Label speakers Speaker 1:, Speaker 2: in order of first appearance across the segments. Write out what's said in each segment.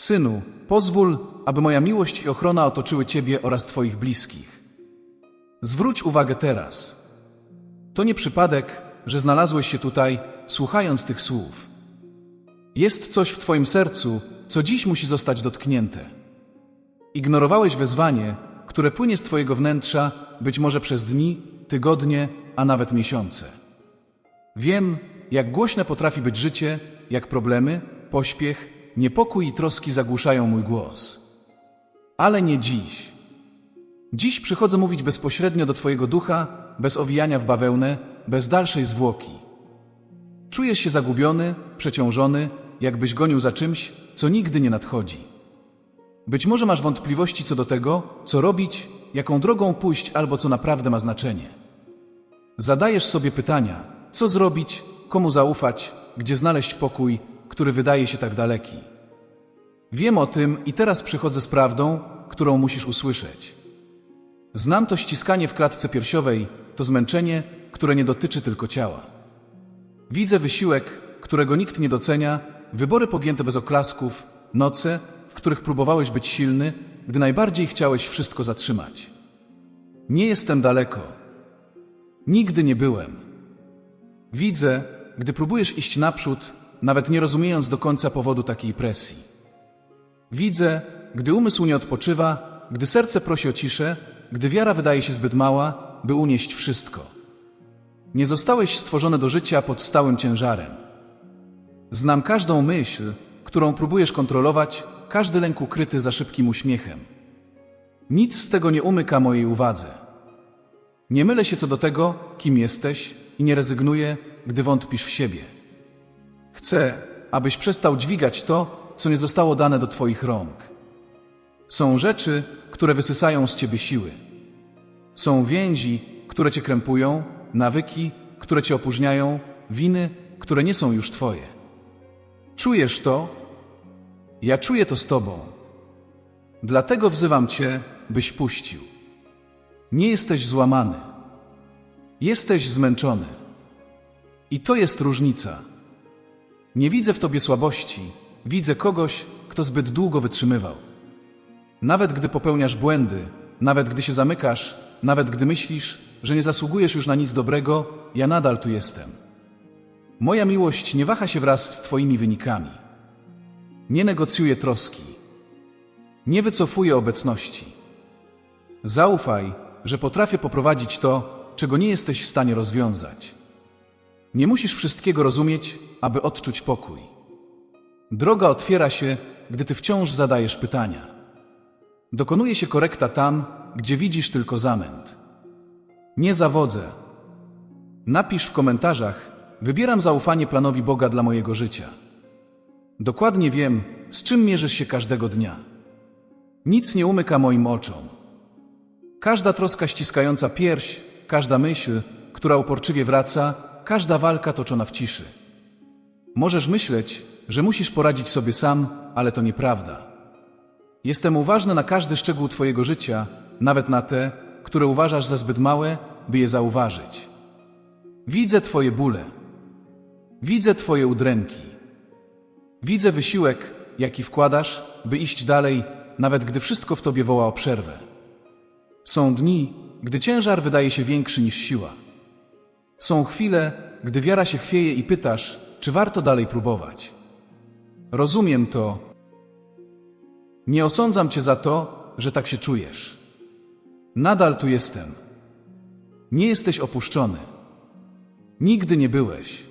Speaker 1: Synu, pozwól, aby moja miłość i ochrona otoczyły Ciebie oraz Twoich bliskich. Zwróć uwagę teraz. To nie przypadek, że znalazłeś się tutaj, słuchając tych słów. Jest coś w Twoim sercu, co dziś musi zostać dotknięte. Ignorowałeś wezwanie, które płynie z Twojego wnętrza, być może przez dni, tygodnie, a nawet miesiące. Wiem, jak głośne potrafi być życie, jak problemy, pośpiech, niepokój i troski zagłuszają mój głos. Ale nie dziś. Dziś przychodzę mówić bezpośrednio do Twojego ducha, bez owijania w bawełnę, bez dalszej zwłoki. Czujesz się zagubiony, przeciążony, jakbyś gonił za czymś, co nigdy nie nadchodzi. Być może masz wątpliwości co do tego, co robić, jaką drogą pójść albo co naprawdę ma znaczenie. Zadajesz sobie pytania, co zrobić, komu zaufać, gdzie znaleźć pokój, który wydaje się tak daleki. Wiem o tym i teraz przychodzę z prawdą, którą musisz usłyszeć. Znam to ściskanie w klatce piersiowej, to zmęczenie, które nie dotyczy tylko ciała. Widzę wysiłek, którego nikt nie docenia, wybory pogięte bez oklasków, noce, w których próbowałeś być silny, gdy najbardziej chciałeś wszystko zatrzymać. Nie jestem daleko. Nigdy nie byłem. Widzę, gdy próbujesz iść naprzód, nawet nie rozumiejąc do końca powodu takiej presji. Widzę, gdy umysł nie odpoczywa, gdy serce prosi o ciszę, gdy wiara wydaje się zbyt mała, by unieść wszystko. Nie zostałeś stworzony do życia pod stałym ciężarem. Znam każdą myśl, którą próbujesz kontrolować, każdy lęk ukryty za szybkim uśmiechem. Nic z tego nie umyka mojej uwadze. Nie mylę się co do tego, kim jesteś i nie rezygnuję, gdy wątpisz w siebie. Chcę, abyś przestał dźwigać to, co nie zostało dane do Twoich rąk. Są rzeczy, które wysysają z Ciebie siły. Są więzi, które Cię krępują, nawyki, które Cię opóźniają, winy, które nie są już Twoje. Czujesz to? Ja czuję to z Tobą. Dlatego wzywam Cię, byś puścił. Nie jesteś złamany. Jesteś zmęczony. I to jest różnica. Nie widzę w Tobie słabości, widzę kogoś, kto zbyt długo wytrzymywał. Nawet gdy popełniasz błędy, nawet gdy się zamykasz, nawet gdy myślisz, że nie zasługujesz już na nic dobrego, ja nadal tu jestem. Moja miłość nie waha się wraz z Twoimi wynikami. Nie negocjuje troski. Nie wycofuje obecności. Zaufaj, że potrafię poprowadzić to, czego nie jesteś w stanie rozwiązać. Nie musisz wszystkiego rozumieć, aby odczuć pokój. Droga otwiera się, gdy ty wciąż zadajesz pytania. Dokonuje się korekta tam, gdzie widzisz tylko zamęt. Nie zawodzę. Napisz w komentarzach, wybieram zaufanie planowi Boga dla mojego życia. Dokładnie wiem, z czym mierzysz się każdego dnia. Nic nie umyka moim oczom. Każda troska ściskająca pierś, każda myśl, która uporczywie wraca, każda walka toczona w ciszy. Możesz myśleć, że musisz poradzić sobie sam, ale to nieprawda. Jestem uważny na każdy szczegół Twojego życia, nawet na te, które uważasz za zbyt małe, by je zauważyć. Widzę Twoje bóle. Widzę Twoje udręki. Widzę wysiłek, jaki wkładasz, by iść dalej, nawet gdy wszystko w Tobie woła o przerwę. Są dni, gdy ciężar wydaje się większy niż siła. Są chwile, gdy wiara się chwieje i pytasz, czy warto dalej próbować. Rozumiem to. Nie osądzam cię za to, że tak się czujesz. Nadal tu jestem. Nie jesteś opuszczony. Nigdy nie byłeś.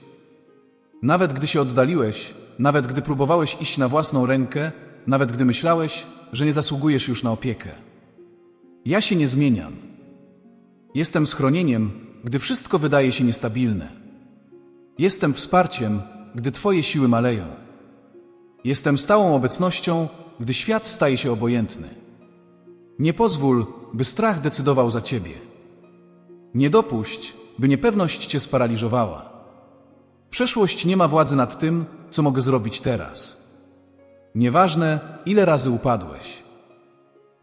Speaker 1: Nawet gdy się oddaliłeś, nawet gdy próbowałeś iść na własną rękę, nawet gdy myślałeś, że nie zasługujesz już na opiekę. Ja się nie zmieniam. Jestem schronieniem, gdy wszystko wydaje się niestabilne. Jestem wsparciem, gdy Twoje siły maleją. Jestem stałą obecnością, gdy świat staje się obojętny. Nie pozwól, by strach decydował za Ciebie. Nie dopuść, by niepewność Cię sparaliżowała. Przeszłość nie ma władzy nad tym, co mogę zrobić teraz. Nieważne, ile razy upadłeś.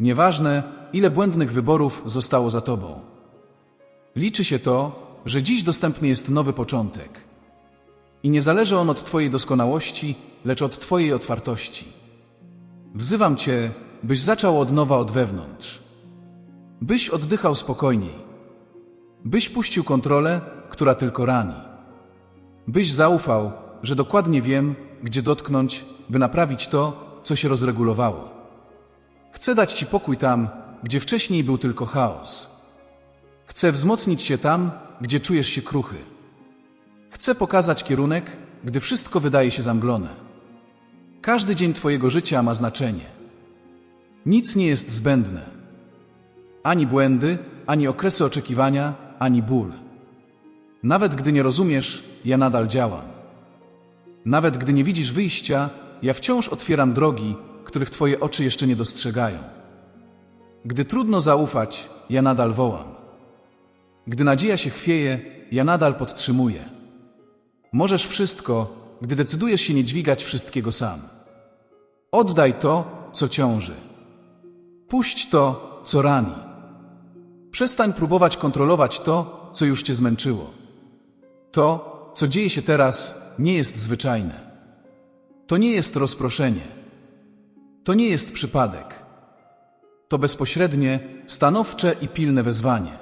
Speaker 1: Nieważne, ile błędnych wyborów zostało za Tobą. Liczy się to, że dziś dostępny jest nowy początek. I nie zależy on od Twojej doskonałości, lecz od Twojej otwartości. Wzywam Cię, byś zaczął od nowa od wewnątrz. Byś oddychał spokojniej. Byś puścił kontrolę, która tylko rani. Byś zaufał, że dokładnie wiem, gdzie dotknąć, by naprawić to, co się rozregulowało. Chcę dać Ci pokój tam, gdzie wcześniej był tylko chaos. Chcę wzmocnić się tam, gdzie czujesz się kruchy. Chcę pokazać kierunek, gdy wszystko wydaje się zamglone. Każdy dzień Twojego życia ma znaczenie. Nic nie jest zbędne. Ani błędy, ani okresy oczekiwania, ani ból. Nawet gdy nie rozumiesz, ja nadal działam. Nawet gdy nie widzisz wyjścia, ja wciąż otwieram drogi, których Twoje oczy jeszcze nie dostrzegają. Gdy trudno zaufać, ja nadal wołam. Gdy nadzieja się chwieje, ja nadal podtrzymuję. Możesz wszystko, gdy decydujesz się nie dźwigać wszystkiego sam. Oddaj to, co ciąży. Puść to, co rani. Przestań próbować kontrolować to, co już cię zmęczyło. To, co dzieje się teraz, nie jest zwyczajne. To nie jest rozproszenie. To nie jest przypadek. To bezpośrednie, stanowcze i pilne wezwanie.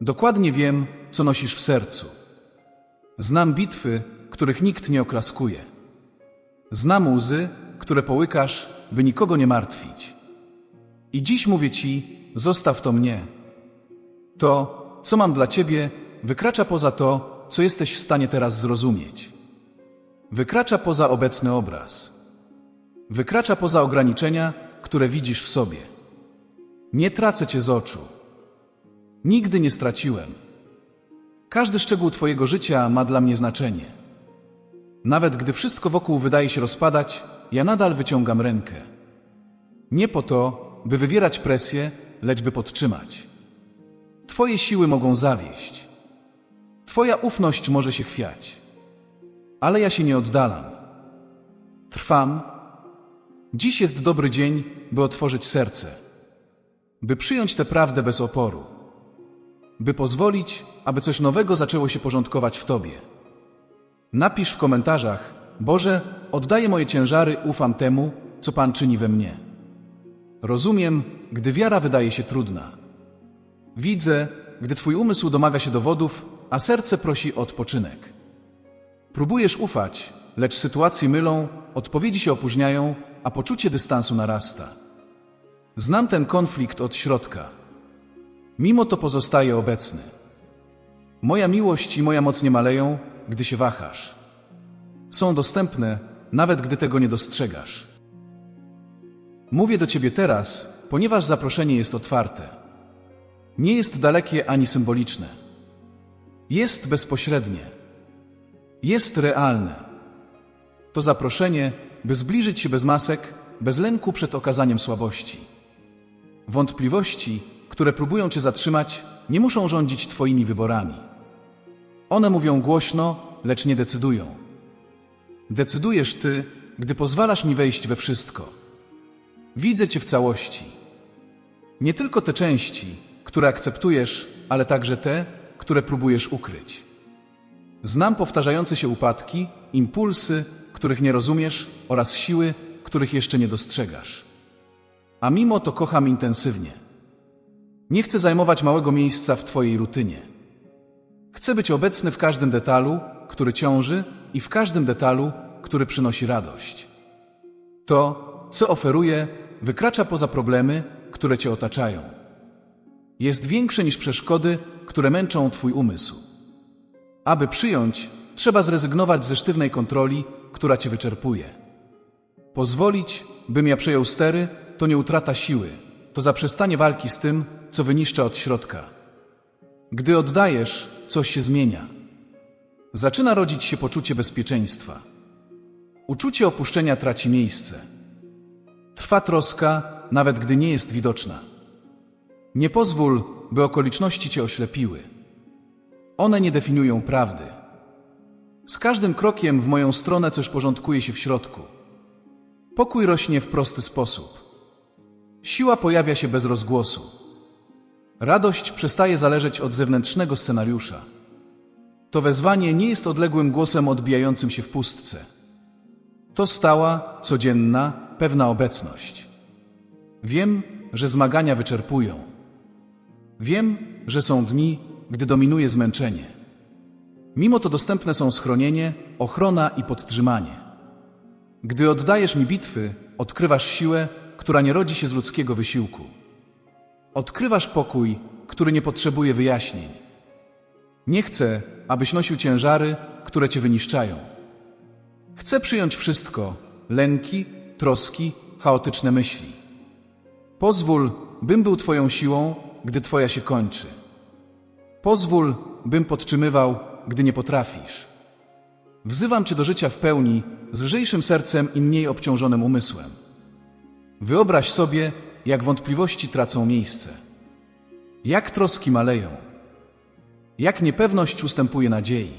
Speaker 1: Dokładnie wiem, co nosisz w sercu. Znam bitwy, których nikt nie oklaskuje. Znam łzy, które połykasz, by nikogo nie martwić. I dziś mówię ci, zostaw to mnie. To, co mam dla ciebie, wykracza poza to, co jesteś w stanie teraz zrozumieć. Wykracza poza obecny obraz. Wykracza poza ograniczenia, które widzisz w sobie. Nie tracę cię z oczu. Nigdy nie straciłem. Każdy szczegół Twojego życia ma dla mnie znaczenie. Nawet gdy wszystko wokół wydaje się rozpadać, ja nadal wyciągam rękę. Nie po to, by wywierać presję, lecz by podtrzymać. Twoje siły mogą zawieść. Twoja ufność może się chwiać. Ale ja się nie oddalam. Trwam. Dziś jest dobry dzień, by otworzyć serce. By przyjąć tę prawdę bez oporu. By pozwolić, aby coś nowego zaczęło się porządkować w Tobie. Napisz w komentarzach, Boże, oddaję moje ciężary, ufam temu, co Pan czyni we mnie. Rozumiem, gdy wiara wydaje się trudna. Widzę, gdy Twój umysł domaga się dowodów, a serce prosi o odpoczynek. Próbujesz ufać, lecz sytuacje mylą, odpowiedzi się opóźniają, a poczucie dystansu narasta. Znam ten konflikt od środka. Mimo to pozostaje obecny. Moja miłość i moja moc nie maleją, gdy się wahasz. Są dostępne, nawet gdy tego nie dostrzegasz. Mówię do Ciebie teraz, ponieważ zaproszenie jest otwarte. Nie jest dalekie ani symboliczne. Jest bezpośrednie. Jest realne. To zaproszenie, by zbliżyć się bez masek, bez lęku przed okazaniem słabości. Wątpliwości, które próbują Cię zatrzymać, nie muszą rządzić Twoimi wyborami. One mówią głośno, lecz nie decydują. Decydujesz Ty, gdy pozwalasz mi wejść we wszystko. Widzę Cię w całości. Nie tylko te części, które akceptujesz, ale także te, które próbujesz ukryć. Znam powtarzające się upadki, impulsy, których nie rozumiesz, oraz siły, których jeszcze nie dostrzegasz. A mimo to kocham intensywnie. Nie chcę zajmować małego miejsca w Twojej rutynie. Chcę być obecny w każdym detalu, który ciąży, i w każdym detalu, który przynosi radość. To, co oferuję, wykracza poza problemy, które Cię otaczają. Jest większe niż przeszkody, które męczą Twój umysł. Aby przyjąć, trzeba zrezygnować ze sztywnej kontroli, która Cię wyczerpuje. Pozwolić, bym ja przejął stery, to nie utrata siły, to zaprzestanie walki z tym, co wyniszcza od środka. Gdy oddajesz, coś się zmienia. Zaczyna rodzić się poczucie bezpieczeństwa. Uczucie opuszczenia traci miejsce. Trwa troska, nawet gdy nie jest widoczna. Nie pozwól, by okoliczności cię oślepiły. One nie definiują prawdy. Z każdym krokiem w moją stronę coś porządkuje się w środku. Pokój rośnie w prosty sposób. Siła pojawia się bez rozgłosu. Radość przestaje zależeć od zewnętrznego scenariusza. To wezwanie nie jest odległym głosem odbijającym się w pustce. To stała, codzienna, pewna obecność. Wiem, że zmagania wyczerpują. Wiem, że są dni, gdy dominuje zmęczenie. Mimo to dostępne są schronienie, ochrona i podtrzymanie. Gdy oddajesz mi bitwy, odkrywasz siłę, która nie rodzi się z ludzkiego wysiłku. Odkrywasz pokój, który nie potrzebuje wyjaśnień. Nie chcę, abyś nosił ciężary, które cię wyniszczają. Chcę przyjąć wszystko lęki, troski, chaotyczne myśli. Pozwól, bym był Twoją siłą, gdy Twoja się kończy. Pozwól, bym podtrzymywał, gdy nie potrafisz. Wzywam Cię do życia w pełni, z lżejszym sercem i mniej obciążonym umysłem. Wyobraź sobie, jak wątpliwości tracą miejsce. Jak troski maleją. Jak niepewność ustępuje nadziei.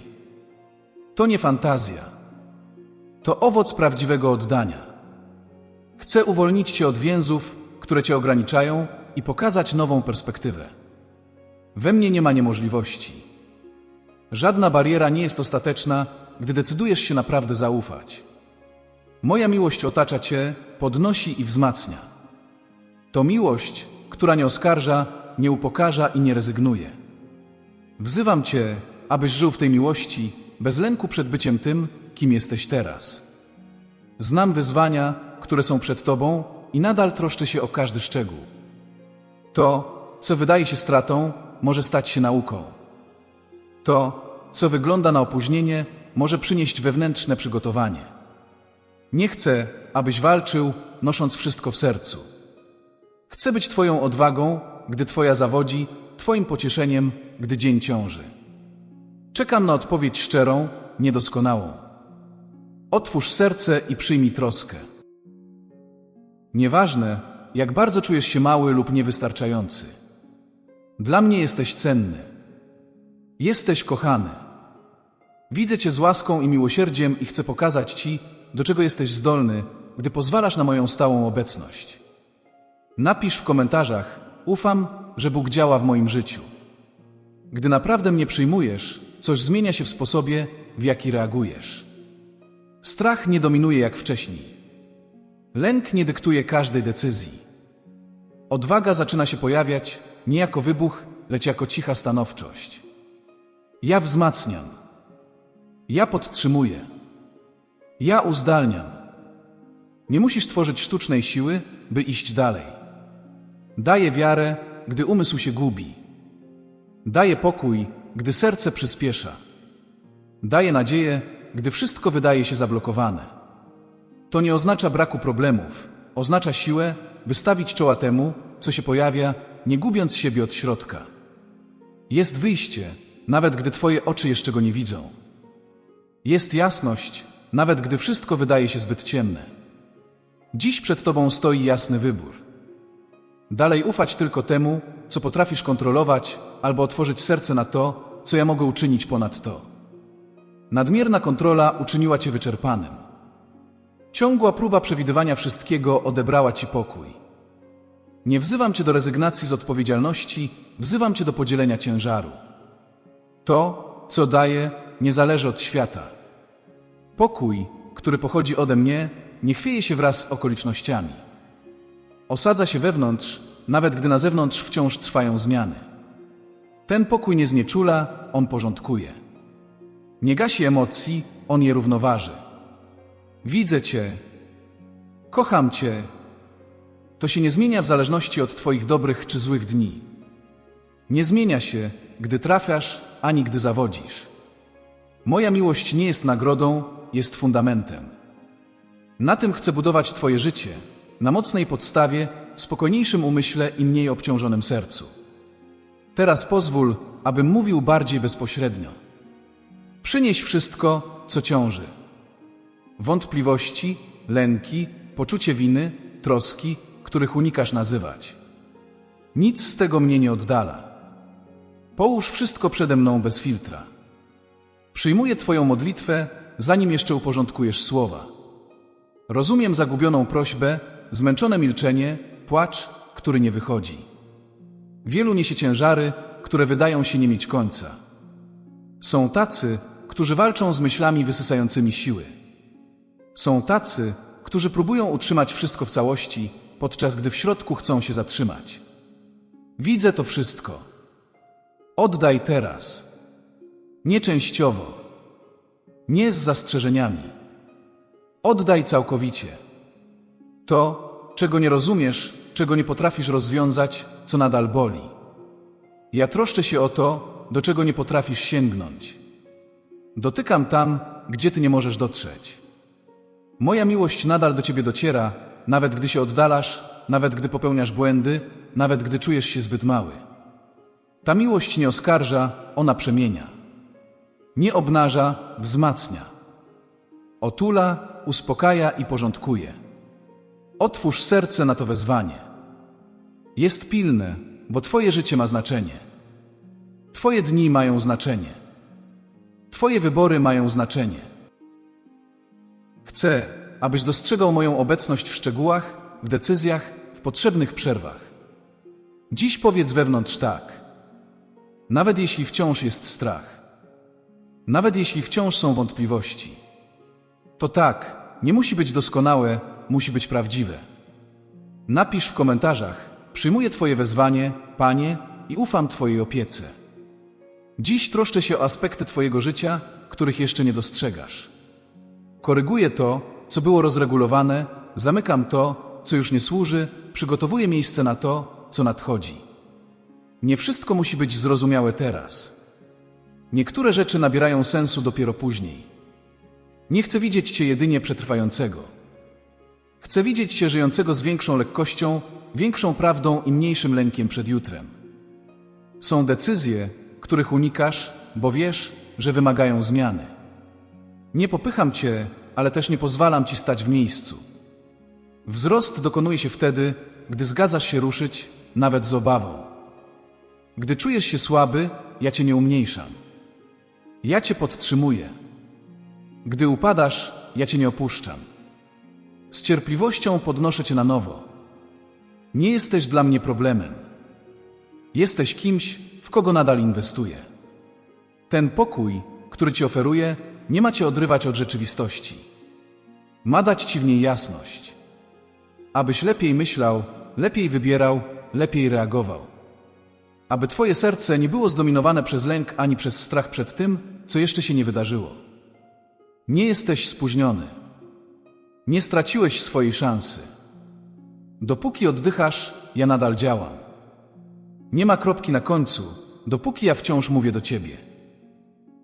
Speaker 1: To nie fantazja. To owoc prawdziwego oddania. Chcę uwolnić Cię od więzów, które Cię ograniczają i pokazać nową perspektywę. We mnie nie ma niemożliwości. Żadna bariera nie jest ostateczna, gdy decydujesz się naprawdę zaufać. Moja miłość otacza Cię, podnosi i wzmacnia. To miłość, która nie oskarża, nie upokarza i nie rezygnuje. Wzywam Cię, abyś żył w tej miłości, bez lęku przed byciem tym, kim jesteś teraz. Znam wyzwania, które są przed Tobą i nadal troszczę się o każdy szczegół. To, co wydaje się stratą, może stać się nauką. To, co wygląda na opóźnienie, może przynieść wewnętrzne przygotowanie. Nie chcę, abyś walczył, nosząc wszystko w sercu. Chcę być Twoją odwagą, gdy Twoja zawodzi, Twoim pocieszeniem, gdy dzień ciąży. Czekam na odpowiedź szczerą, niedoskonałą. Otwórz serce i przyjmij troskę. Nieważne, jak bardzo czujesz się mały lub niewystarczający. Dla mnie jesteś cenny. Jesteś kochany. Widzę Cię z łaską i miłosierdziem i chcę pokazać Ci, do czego jesteś zdolny, gdy pozwalasz na moją stałą obecność. Napisz w komentarzach: Ufam, że Bóg działa w moim życiu. Gdy naprawdę mnie przyjmujesz, coś zmienia się w sposobie, w jaki reagujesz. Strach nie dominuje jak wcześniej. Lęk nie dyktuje każdej decyzji. Odwaga zaczyna się pojawiać nie jako wybuch, lecz jako cicha stanowczość. Ja wzmacniam. Ja podtrzymuję. Ja uzdalniam. Nie musisz tworzyć sztucznej siły, by iść dalej. Daję wiarę, gdy umysł się gubi. Daję pokój, gdy serce przyspiesza. Daję nadzieję, gdy wszystko wydaje się zablokowane. To nie oznacza braku problemów, oznacza siłę, by stawić czoła temu, co się pojawia, nie gubiąc siebie od środka. Jest wyjście, nawet gdy Twoje oczy jeszcze go nie widzą. Jest jasność, nawet gdy wszystko wydaje się zbyt ciemne. Dziś przed Tobą stoi jasny wybór. Dalej ufać tylko temu, co potrafisz kontrolować, albo otworzyć serce na to, co ja mogę uczynić ponad to. Nadmierna kontrola uczyniła Cię wyczerpanym. Ciągła próba przewidywania wszystkiego odebrała Ci pokój. Nie wzywam Cię do rezygnacji z odpowiedzialności, wzywam Cię do podzielenia ciężaru. To, co daję, nie zależy od świata. Pokój, który pochodzi ode mnie, nie chwieje się wraz z okolicznościami. Osadza się wewnątrz, nawet gdy na zewnątrz wciąż trwają zmiany. Ten pokój nie znieczula, on porządkuje. Nie gasi emocji, on je równoważy. Widzę Cię, kocham Cię. To się nie zmienia w zależności od Twoich dobrych czy złych dni. Nie zmienia się, gdy trafiasz, ani gdy zawodzisz. Moja miłość nie jest nagrodą, jest fundamentem. Na tym chcę budować Twoje życie, na mocnej podstawie, spokojniejszym umyśle i mniej obciążonym sercu. Teraz pozwól, abym mówił bardziej bezpośrednio. Przynieś wszystko, co ciąży. Wątpliwości, lęki, poczucie winy, troski, których unikasz nazywać. Nic z tego mnie nie oddala. Połóż wszystko przede mną bez filtra. Przyjmuję Twoją modlitwę, zanim jeszcze uporządkujesz słowa. Rozumiem zagubioną prośbę, zmęczone milczenie, płacz, który nie wychodzi. Wielu niesie ciężary, które wydają się nie mieć końca. Są tacy, którzy walczą z myślami wysysającymi siły. Są tacy, którzy próbują utrzymać wszystko w całości, podczas gdy w środku chcą się zatrzymać. Widzę to wszystko. Oddaj teraz. Nieczęściowo. Nie z zastrzeżeniami. Oddaj całkowicie. To, czego nie rozumiesz, czego nie potrafisz rozwiązać, co nadal boli. Ja troszczę się o to, do czego nie potrafisz sięgnąć. Dotykam tam, gdzie ty nie możesz dotrzeć. Moja miłość nadal do ciebie dociera, nawet gdy się oddalasz, nawet gdy popełniasz błędy, nawet gdy czujesz się zbyt mały. Ta miłość nie oskarża, ona przemienia. Nie obnaża, wzmacnia. Otula, uspokaja i porządkuje. Otwórz serce na to wezwanie. Jest pilne, bo Twoje życie ma znaczenie. Twoje dni mają znaczenie. Twoje wybory mają znaczenie. Chcę, abyś dostrzegał moją obecność w szczegółach, w decyzjach, w potrzebnych przerwach. Dziś powiedz wewnątrz tak. Nawet jeśli wciąż jest strach. Nawet jeśli wciąż są wątpliwości. To tak, nie musi być doskonałe, musi być prawdziwe. Napisz w komentarzach: Przyjmuję Twoje wezwanie, Panie, i ufam Twojej opiece. Dziś troszczę się o aspekty Twojego życia, których jeszcze nie dostrzegasz. Koryguję to, co było rozregulowane, zamykam to, co już nie służy, przygotowuję miejsce na to, co nadchodzi. Nie wszystko musi być zrozumiałe teraz. Niektóre rzeczy nabierają sensu dopiero później. Nie chcę widzieć Cię jedynie przetrwającego. Chcę widzieć Cię żyjącego z większą lekkością, większą prawdą i mniejszym lękiem przed jutrem. Są decyzje, których unikasz, bo wiesz, że wymagają zmiany. Nie popycham Cię, ale też nie pozwalam Ci stać w miejscu. Wzrost dokonuje się wtedy, gdy zgadzasz się ruszyć, nawet z obawą. Gdy czujesz się słaby, ja Cię nie umniejszam. Ja Cię podtrzymuję. Gdy upadasz, ja Cię nie opuszczam. Z cierpliwością podnoszę Cię na nowo. Nie jesteś dla mnie problemem. Jesteś kimś, w kogo nadal inwestuję. Ten pokój, który Ci oferuję, nie ma Cię odrywać od rzeczywistości. Ma dać Ci w niej jasność. Abyś lepiej myślał, lepiej wybierał, lepiej reagował. Aby Twoje serce nie było zdominowane przez lęk ani przez strach przed tym, co jeszcze się nie wydarzyło. Nie jesteś spóźniony. Nie straciłeś swojej szansy. Dopóki oddychasz, ja nadal działam. Nie ma kropki na końcu, dopóki ja wciąż mówię do Ciebie.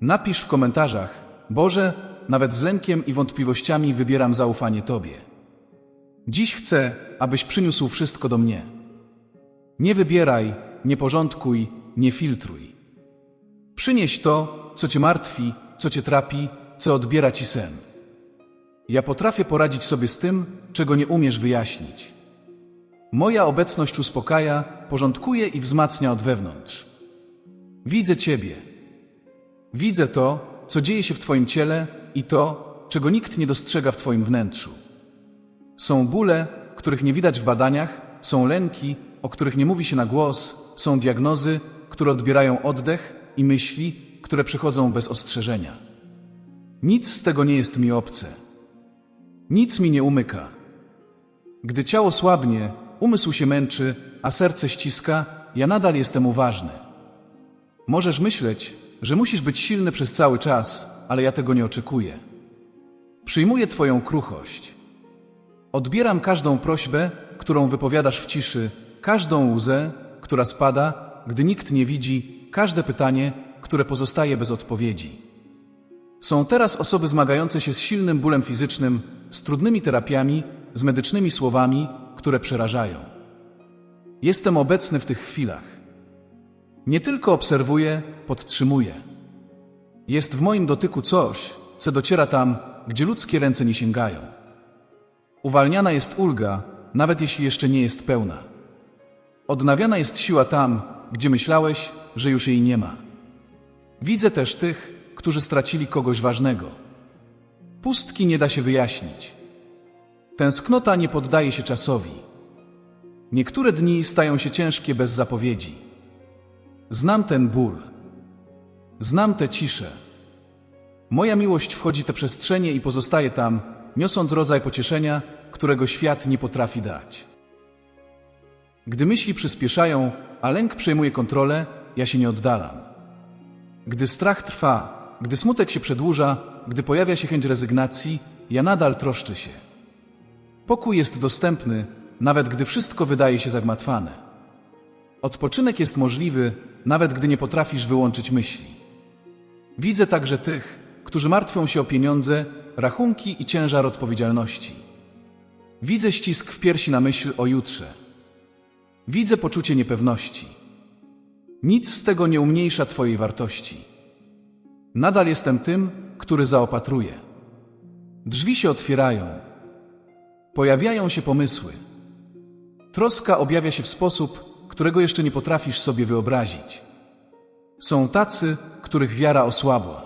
Speaker 1: Napisz w komentarzach, Boże, nawet z lękiem i wątpliwościami wybieram zaufanie Tobie. Dziś chcę, abyś przyniósł wszystko do mnie. Nie wybieraj, nie porządkuj, nie filtruj. Przynieś to, co Cię martwi, co Cię trapi, co odbiera Ci sen. Ja potrafię poradzić sobie z tym, czego nie umiesz wyjaśnić. Moja obecność uspokaja, porządkuje i wzmacnia od wewnątrz. Widzę Ciebie. Widzę to, co dzieje się w Twoim ciele i to, czego nikt nie dostrzega w Twoim wnętrzu. Są bóle, których nie widać w badaniach, są lęki, o których nie mówi się na głos, są diagnozy, które odbierają oddech i myśli, które przychodzą bez ostrzeżenia. Nic z tego nie jest mi obce. Nic mi nie umyka. Gdy ciało słabnie, umysł się męczy, a serce ściska, ja nadal jestem uważny. Możesz myśleć, że musisz być silny przez cały czas, ale ja tego nie oczekuję. Przyjmuję Twoją kruchość. Odbieram każdą prośbę, którą wypowiadasz w ciszy, każdą łzę, która spada, gdy nikt nie widzi, każde pytanie, które pozostaje bez odpowiedzi. Są teraz osoby zmagające się z silnym bólem fizycznym, z trudnymi terapiami, z medycznymi słowami, które przerażają. Jestem obecny w tych chwilach. Nie tylko obserwuję, podtrzymuję. Jest w moim dotyku coś, co dociera tam, gdzie ludzkie ręce nie sięgają. Uwalniana jest ulga, nawet jeśli jeszcze nie jest pełna. Odnawiana jest siła tam, gdzie myślałeś, że już jej nie ma. Widzę też tych, którzy stracili kogoś ważnego. Pustki nie da się wyjaśnić. Tęsknota nie poddaje się czasowi. Niektóre dni stają się ciężkie bez zapowiedzi. Znam ten ból. Znam tę ciszę. Moja miłość wchodzi te przestrzenie i pozostaje tam, niosąc rodzaj pocieszenia, którego świat nie potrafi dać. Gdy myśli przyspieszają, a lęk przejmuje kontrolę, ja się nie oddalam. Gdy strach trwa, gdy smutek się przedłuża, gdy pojawia się chęć rezygnacji, ja nadal troszczę się. Pokój jest dostępny, nawet gdy wszystko wydaje się zagmatwane. Odpoczynek jest możliwy, nawet gdy nie potrafisz wyłączyć myśli. Widzę także tych, którzy martwią się o pieniądze, rachunki i ciężar odpowiedzialności. Widzę ścisk w piersi na myśl o jutrze. Widzę poczucie niepewności. Nic z tego nie umniejsza Twojej wartości. Nadal jestem tym, który zaopatruje. Drzwi się otwierają. Pojawiają się pomysły. Troska objawia się w sposób, którego jeszcze nie potrafisz sobie wyobrazić. Są tacy, których wiara osłabła.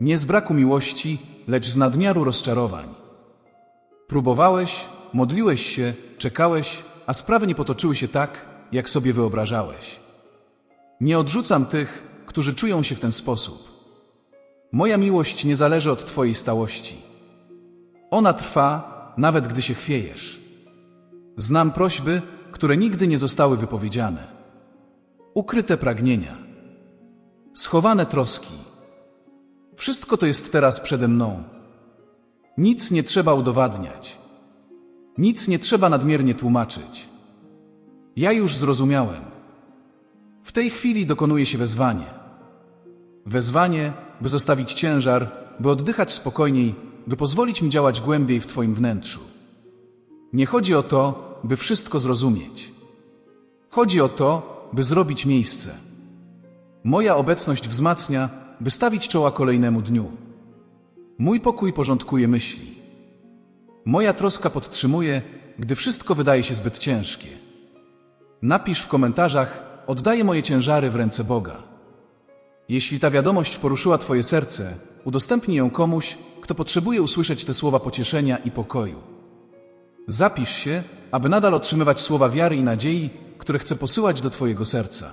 Speaker 1: Nie z braku miłości, lecz z nadmiaru rozczarowań. Próbowałeś, modliłeś się, czekałeś, a sprawy nie potoczyły się tak, jak sobie wyobrażałeś. Nie odrzucam tych, którzy czują się w ten sposób. Moja miłość nie zależy od Twojej stałości. Ona trwa, nawet gdy się chwiejesz. Znam prośby, które nigdy nie zostały wypowiedziane. Ukryte pragnienia. Schowane troski. Wszystko to jest teraz przede mną. Nic nie trzeba udowadniać. Nic nie trzeba nadmiernie tłumaczyć. Ja już zrozumiałem. W tej chwili dokonuje się wezwanie. Wezwanie, by zostawić ciężar, by oddychać spokojniej, by pozwolić mi działać głębiej w Twoim wnętrzu. Nie chodzi o to, by wszystko zrozumieć. Chodzi o to, by zrobić miejsce. Moja obecność wzmacnia, by stawić czoła kolejnemu dniu. Mój pokój porządkuje myśli. Moja troska podtrzymuje, gdy wszystko wydaje się zbyt ciężkie. Napisz w komentarzach, oddaję moje ciężary w ręce Boga. Jeśli ta wiadomość poruszyła Twoje serce, udostępnij ją komuś, kto potrzebuje usłyszeć te słowa pocieszenia i pokoju. Zapisz się, aby nadal otrzymywać słowa wiary i nadziei, które chcę posyłać do Twojego serca.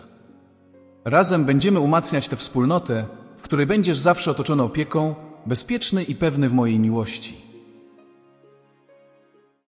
Speaker 1: Razem będziemy umacniać tę wspólnotę, w której będziesz zawsze otoczony opieką, bezpieczny i pewny w mojej miłości.